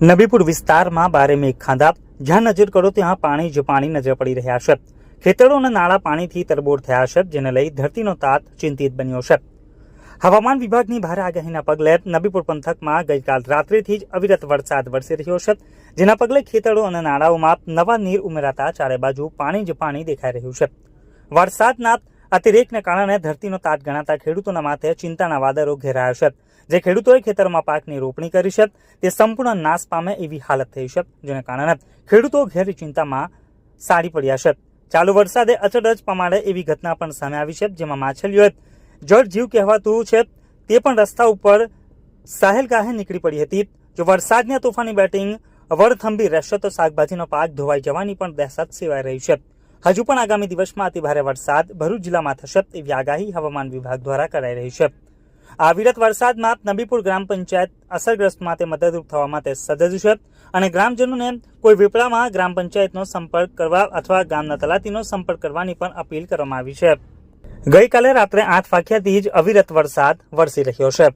નબીપુર વિસ્તારમાં બારે મેઘ ખાંધા જ્યાં નજર કરો ત્યાં પાણી જ પાણી નજર પડી રહ્યા છે. ખેતરો અને નાળા પાણીથી તરબોળ થયા છે, જેને લઈ ધરતીનો તાત ચિંતિત બન્યો છે. હવામાન વિભાગની ભારે આગાહીના પગલે નબીપુર પંથકમાં ગઈકાલ રાત્રિથી જ અવિરત વરસાદ વરસી રહ્યો છે, જેના પગલે ખેતરો અને નાળાઓમાં નવા નીર ઉમેરાતા ચારે બાજુ પાણી જ પાણી દેખાઈ રહ્યું છે. વરસાદના અતિરેકને કારણે ધરતીનો તાત ગણાતા ખેડૂતોના માથે ચિંતાના વાદળો ઘેરાયા છે. જે ખેડૂતોએ ખેતરમાં પાકની રોપણી કરી છે, તે સંપૂર્ણ નાશ પામે એવી હાલત થઈ છે, જેને કારણે ખેડૂતો ઘેરી ચિંતામાં સારી પડ્યા છે. ચાલુ વરસાદે અચરજ પમાડે એવી ઘટના પણ સામે આવી છે, જેમાં માછલીઓએ જળ જીવ કહેવાતું છે, તે પણ રસ્તા ઉપર સાહેલગાહે નીકળી પડી હતી. જો વરસાદની તોફાની બેટિંગ વરથંભી રહેશે તો શાકભાજીનો પાક ધોવાઈ જવાની પણ દહેશત સેવાઈ રહી છે. હજુ પણ આગામી દિવસમાં અતિભારે વરસાદ ભરૂચ જિલ્લામાં થશે તેવી આગાહી હવામાન વિભાગ દ્વારા કરાઈ રહી છે. આ વિરત વરસાદમાં નબીપુર ગ્રામ પંચાયત અસરગ્રસ્ત માટે મદદરૂપ થવા માટે સજજ છે અને ગ્રામજનોને કોઈ વિપળામાં ગ્રામ પંચાયતનો સંપર્ક કરવા અથવા ગામના તલાટીનો સંપર્ક કરવાની પણ અપીલ કરવામાં આવી છે. ગઈકાલે રાત્રે આઠ વાગ્યાથી જ અવિરત વરસાદ વરસી રહ્યો છે.